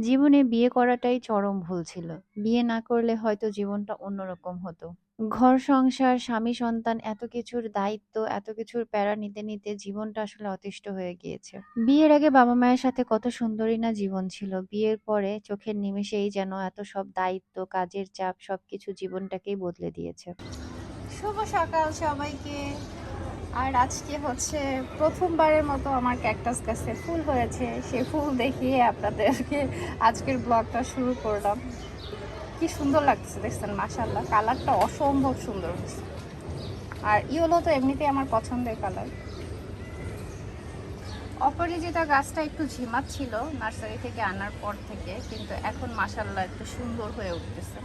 জীবনে বিয়ে করাটাই চরম ভুল ছিল। বিয়ে না করলে হয়তো জীবনটা অন্যরকম হতো। ঘর সংসার, স্বামী সন্তান এত কিছুর দায়িত্ব, এত কিছুর প্যারা নিতে, নিতে জীবনটা আসলে অতিষ্ঠ হয়ে গিয়েছে। বিয়ের আগে বাবা-মায়ের সাথে কত সুন্দরই না জীবন ছিল। বিয়ের পরে চোখের নিমেষেই যেন এত সব দায়িত্ব, কাজের চাপ সবকিছু জীবনটাকেই বদলে দিয়েছে। শুভ সকাল সবাইকে আর আজকে হচ্ছে প্রথমবারের মতো আমার ক্যাকটাস গাছে ফুল হয়েছে। সে ফুল দেখিয়ে আপনাদেরকে আজকের ব্লগটা শুরু করলাম। কি সুন্দর লাগছে দেখছেন মাসাল্লাহ কালারটা অসম্ভব সুন্দর হয়েছে। আর ইয়েলো তো এমনিতেই আমার পছন্দের কালার। অপরাজিতা গাছটা একটু ঝিমাচ্ছিল নার্সারি থেকে আনার পর থেকে, কিন্তু এখন মাসাল্লাহ একটু সুন্দর হয়ে উঠতেছে।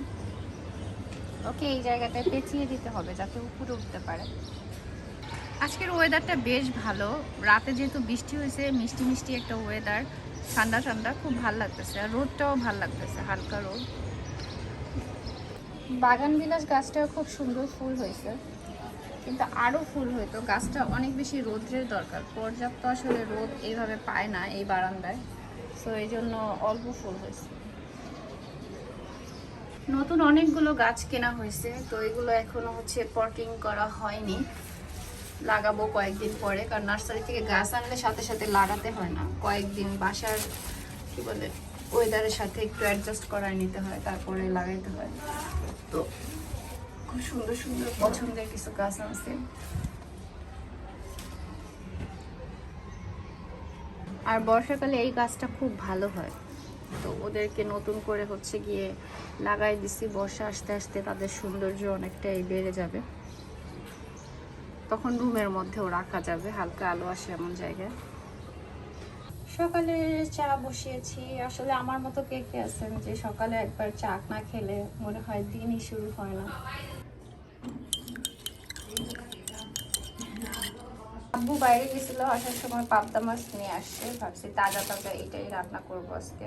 ওকে, এই জায়গাটায় পেঁচিয়ে দিতে হবে যাতে উপরে উঠতে পারে। আজকের ওয়েদারটা বেশ ভালো। রাতে যেহেতু বৃষ্টি হয়েছে, মিষ্টি মিষ্টি একটা ওয়েদার ঠান্ডা ঠান্ডা, খুব ভালো লাগতেছে। আর রোদটাও ভালো লাগতেছে, হালকা রোদ। বাগান বিলাস গাছটাও খুব সুন্দর ফুল হয়েছে। কিন্তু আরও ফুল হইতো গাছটা অনেক বেশি রোদ্রের দরকার। পর্যাপ্ত আসলে রোদ এইভাবে পায় না এই বারান্দায়। সো এই জন্য অল্প ফুল হয়েছে। নতুন অনেকগুলো গাছ কেনা হয়েছে, তো এগুলো এখনও হচ্ছে পটিং করা হয়নি। লাগাবো কয়েকদিন পরে, কারণ নার্সারি থেকে গাছ আনলে সাথে সাথে লাগাতে হয় না। কয়েকদিন বাসার, কি বলে ওয়েদারের সাথে একটু অ্যাডজাস্ট করায় নিতে হয়, তারপরে লাগাইতে হয়। তো খুব সুন্দর সুন্দর পছন্দের কিছু গাছ আছে আর বর্ষাকালে এই গাছটা খুব ভালো হয়। তো ওদেরকে নতুন করে হচ্ছে গিয়ে লাগাই দিছি, বর্ষা আসতে আসতে তাদের সৌন্দর্য অনেকটাই বেড়ে যাবে। তখন রুমের মধ্যেও রাখা যাবে, হালকা আলো আসে এমন জায়গায়। সকালে চা বসিয়েছি। আসলে আমার মতো কে কে আছেন যে সকালে একবার চা না খেলে মনে হয় দিনই শুরু হয় না। আব্বু বাইরে গেছিল, আসার সময় পাবদা মাছ নিয়ে আসছে। ভাবছি তাজা তাজা এটাই রান্না করব আজকে।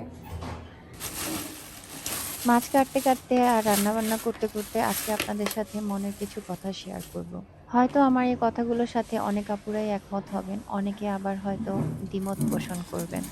মাছ কাটতে কাটতে আর রান্না বান্না করতে করতে আজকে আপনাদের সাথে মনের কিছু কথা শেয়ার করব। হয়তো আমার এই কথাগুলোর সাথে অনেক আপুরাই একমত হবেন, অনেকে আবার হয়তো দ্বিমত পোষণ করবেন।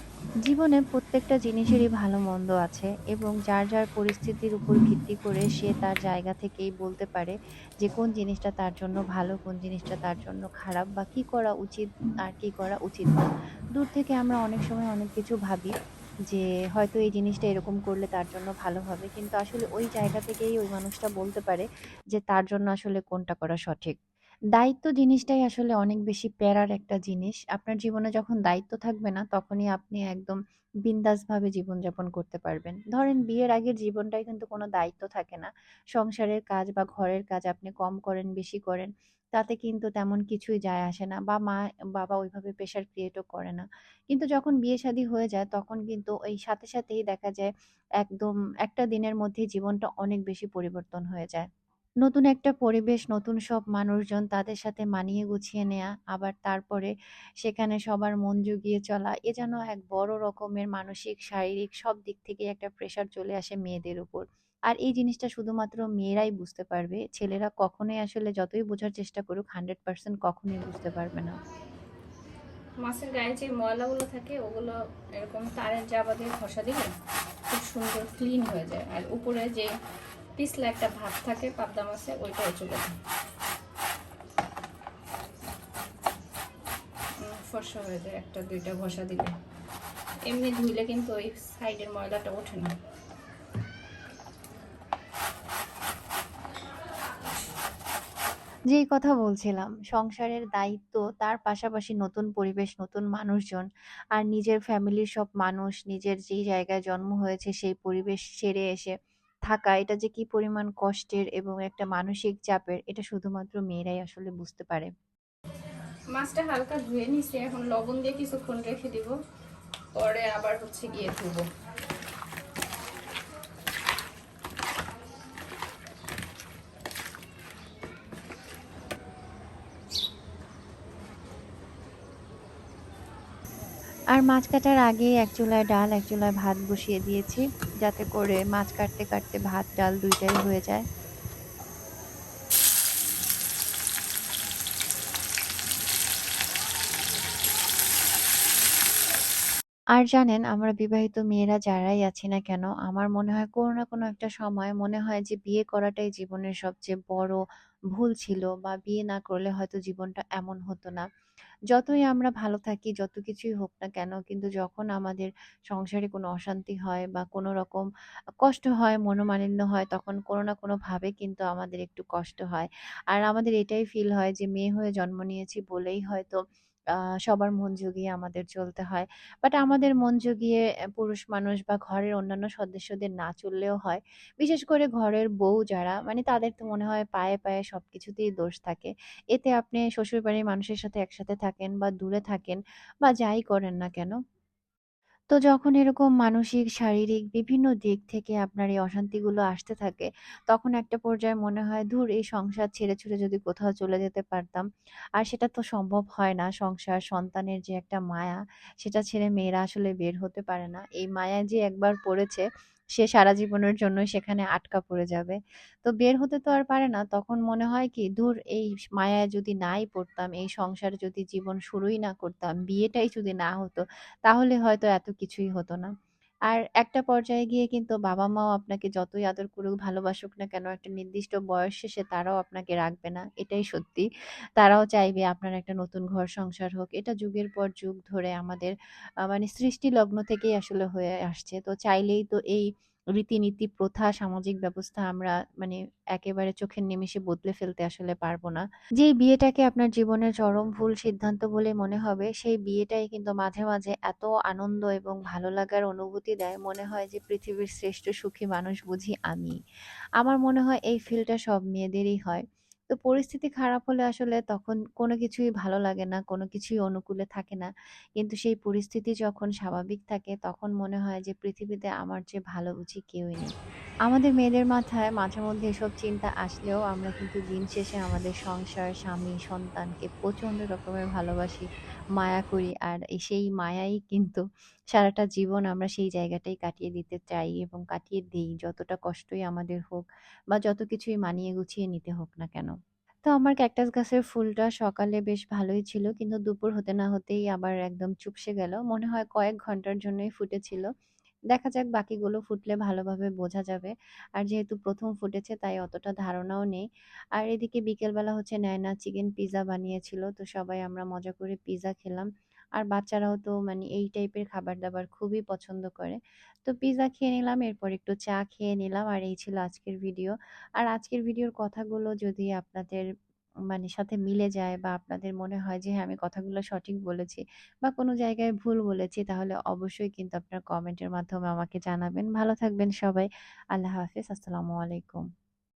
জীবনে প্রত্যেকটা জিনিসেরই ভালো মন্দ আছে এবং যার যার পরিস্থিতির উপর ভিত্তি করে সে তার জায়গা থেকেই বলতে পারে যে কোন জিনিসটা তার জন্য ভালো, কোন জিনিসটা তার জন্য খারাপ বা কি করা উচিত আর কি করা উচিত না। দূর থেকে আমরা অনেক সময় অনেক কিছু ভাবি। যে হয়তো এই জিনিসটা এরকম করলে তার জন্য ভালো হবে। কিন্তু আসলে ওই জায়গা থেকেই ওই মানুষটা বলতে পারে যে তার জন্য আসলে কোনটা করা সঠিক। দায়িত্ব জিনিসটাই আসলে অনেক বেশি প্যারার একটা জিনিস। আপনার জীবনে যখন দায়িত্ব থাকবে না, তখনই আপনি একদম বিন্দাসভাবে জীবনযাপন করতে পারবেন। ধরেন বিয়ের আগের জীবনটাই কিন্তু কোনো দায়িত্ব থাকে না। সংসারের কাজ বা ঘরের কাজ আপনি কম করেন, বেশি করেন। তাতে কিন্তু তেমন কিছুই যায় আসে না বা মা বাবা ওইভাবে প্রেশার ক্রিয়েটও করে না কিন্তু যখন বিয়ে শাদী হয়ে যায় তখন কিন্তু ওই সাথে সাথেই দেখা যায় একদম একটা দিনের মধ্যেই জীবনটা অনেক বেশি পরিবর্তন হয়ে যায় নতুন একটা পরিবেশ, নতুন সব মানুষজন তাদের সাথে মানিয়ে গুছিয়ে নেয়া, আবার তারপরে সেখানে সবার মন জুগিয়ে চলা, এ যেন এক বড় রকমের মানসিক, শারীরিক সব দিক থেকেই একটা প্রেশার চলে আসে মেয়েদের উপর। আর এই জিনিসটা শুধুমাত্র মেয়েরাই বুঝতে পারবে। ছেলেরা কখনোই আসলে যতই বোঝার চেষ্টা করুক 100% কখনোই বুঝতে পারবে না। মাছের গায়ে যে ময়লাগুলো থাকে, ওগুলো এরকম তারের জাবা দিয়ে ঘষা দিলে খুব সুন্দর ক্লিন হয়ে যায় আর উপরে যে পিছলা একটা ভাত থাকে, পাবদা মাছে, ওইটাও চলে যায় ফর্সা হয়ে যায়, একটা দুইটা ঘষা দিলে এমনি ধুইলে কিন্তু ওই সাইডের ময়লাটা ওঠে না যেই কথা বলছিলাম, সংসারের দায়িত্ব, তার পাশাপাশি নতুন পরিবেশ, নতুন মানুষজন আর নিজের ফ্যামিলির সব মানুষ, নিজের যেই জায়গায় জন্ম হয়েছে সেই পরিবেশ ছেড়ে এসে থাকা, এটা যে কি পরিমাণ কষ্টের এবং একটা মানসিক চাপের, এটা শুধুমাত্র মেয়েরাই আসলে বুঝতে পারে। মাছটা হালকা ধুয়ে নিছি এখন লবণ দিয়ে কিছুক্ষণ রেখে দিব পরে আবার হচ্ছে গিয়ে ধুবো আর মাছ কাটার আগেই এক চুলায় ডাল, এক চুলায় ভাত বসিয়ে দিয়েছি, যাতে করে মাছ কাটতে, কাটতে ভাত, ডাল দুইটাই হয়ে যায়। আর জানেন আমরা বিবাহিত মেয়েরা যারাই আছি না কেন, আমার মনে হয় কোনো না কোনো একটা সময় মনে হয় যে বিয়ে করাটাই জীবনের সবচেয়ে বড় ভুল ছিল বা বিয়ে না করলে হয়তো জীবনটা এমন হতো না। যতই আমরা ভালো থাকি, যত কিছুই হোক না কেন, কিন্তু যখন আমাদের সংসারে কোনো অশান্তি হয় বা কোনো রকম কষ্ট হয়, মনোমালিন্য হয়, তখন কোনো না কোনোভাবে কিন্তু আমাদের একটু কষ্ট হয়। আর আমাদের এটাই ফিল হয় যে মেয়ে হয়ে জন্ম নিয়েছি বলেই হয়তো সবার মন জুগিয়ে আমাদের চলতে হয়। বাট আমাদের মন জুগিয়ে পুরুষ মানুষ বা ঘরের অন্যান্য সদস্যদের না চললেও হয়। বিশেষ করে ঘরের বউ যারা, মানে তাদের তো মনে হয় পায়ে, পায়ে সব কিছুতেই দোষ থাকে। এতে আপনি শ্বশুরবাড়ির মানুষের সাথে একসাথে থাকেন বা দূরে থাকেন বা যাই করেন না কেন তো যখন এরকম মানসিক, শারীরিক বিভিন্ন দিক থেকে আপনার এই অশান্তিগুলো আসতে থাকে, তখন একটা পর্যায়ে মনে হয়, "ধুর! এই সংসার ছেড়ে-ছুড়ে যদি কোথাও চলে যেতে পারতাম।" আর সেটা তো সম্ভব হয় না। সংসার, সন্তানের যে একটা মায়া, সেটা ছেড়ে মেয়েরা আসলে বের হতে পারে না। এই মায়া যে একবার পড়েছে, সে সারা জীবনের জন্য সেখানে আটকা পড়ে যাবে। তো বের হতে তো আর পারে না। তখন মনে হয় কি, "ধুর! এই মায়া যদি নাই পড়তাম, এই সংসার যদি জীবন শুরুই না করতাম, বিয়েটাই যদি না হতো, তাহলে হয়তো এত কিছুই হতো না। আর একটা পর্যায়ে গিয়ে কিন্তু বাবা-মাও আপনাকে যতই আদর করুক, ভালোবাসুক না কেন, একটা নির্দিষ্ট বয়স শেষে তারাও আপনাকে রাখবে না। এটাই সত্যি। তারাও চাইবে আপনার একটা নতুন ঘর সংসার হোক। এটা যুগের পর যুগ ধরে আমাদের মানে সৃষ্টি লগ্ন থেকেই আসলে হয়ে আসছে। তো চাইলেই তো এই রীতিনীতি, প্রথা, সামাজিক ব্যবস্থা আমরা মানে একেবারে চোখের নিমেষে বদলে ফেলতে আসলে পারব না। যে বিয়েটাকে আপনার জীবনের চরম ভুল সিদ্ধান্ত বলে মনে হবে, সেই বিয়েটাই কিন্তু মাঝে, মাঝে এত আনন্দ এবং ভালো লাগার অনুভূতি দেয়, মনে হয় যে পৃথিবীর শ্রেষ্ঠ সুখী মানুষ বুঝি আমি আমার মনে হয় এই ফিলটা সব মেয়েদেরই হয়। তো পরিস্থিতি খারাপ হলে আসলে তখন কোনো কিছুই ভালো লাগে না, কোনো কিছুই অনুকূলে থাকে না। কিন্তু সেই পরিস্থিতি যখন স্বাভাবিক থাকে, তখন মনে হয় যে পৃথিবীতে আমার চেয়ে ভালো বুঝি কেউই নেই। আমাদের মেয়েদের মাথায় মাঝে মধ্যে এসব চিন্তা আসলেও আমরা কিন্তু দিন শেষে আমাদের সংসার, স্বামী, সন্তানকে প্রচণ্ড রকমের ভালোবাসি, মায়া করি। আর সেই মায়াই কিন্তু সারাটা জীবন আমরা সেই জায়গাটাই কাটিয়ে দিতে চাই এবং কাটিয়ে দিই, যতটা কষ্টই আমাদের হোক বা যত কিছুই মানিয়ে গুছিয়ে নিতে হোক না কেন। তো আমার ক্যাকটাস গাছের ফুলটা সকালে বেশ ভালোই ছিল। কিন্তু দুপুর হতে না হতেই আবার একদম চুপসে গেল। মনে হয় কয়েক ঘণ্টার জন্যই ফুটেছিল। দেখা যাক বাকিগুলো ফুটলে ভালোভাবে বোঝা যাবে। আর যেহেতু প্রথম ফুটেছে তাই অতটা ধারণাও নেই। আর এদিকে বিকেলবেলা হচ্ছে নায়না চিকেন পিজ্জা বানিয়েছিল। তো সবাই আমরা মজা করে পিজ্জা খেলাম। আর বাচ্চারাও তো মানে এই টাইপের খাবার-দাবার খুবই পছন্দ করে। তো পিজ্জা খেয়ে নিলাম, এরপর একটু চা খেয়ে নিলাম। আর এই ছিল আজকের ভিডিও। আর আজকের ভিডিওর কথাগুলো যদি আপনাদের মানে সাথে মিলে যায় বা আপনাদের মনে হয় যে হ্যাঁ, আমি কথাগুলো সঠিক বলেছি বা কোনো জায়গায় ভুল বলেছি তাহলে অবশ্যই কিন্তু আপনার কমেন্টের মাধ্যমে আমাকে জানাবেন। ভালো থাকবেন সবাই। আল্লাহ হাফিজ আসসালামু আলাইকুম।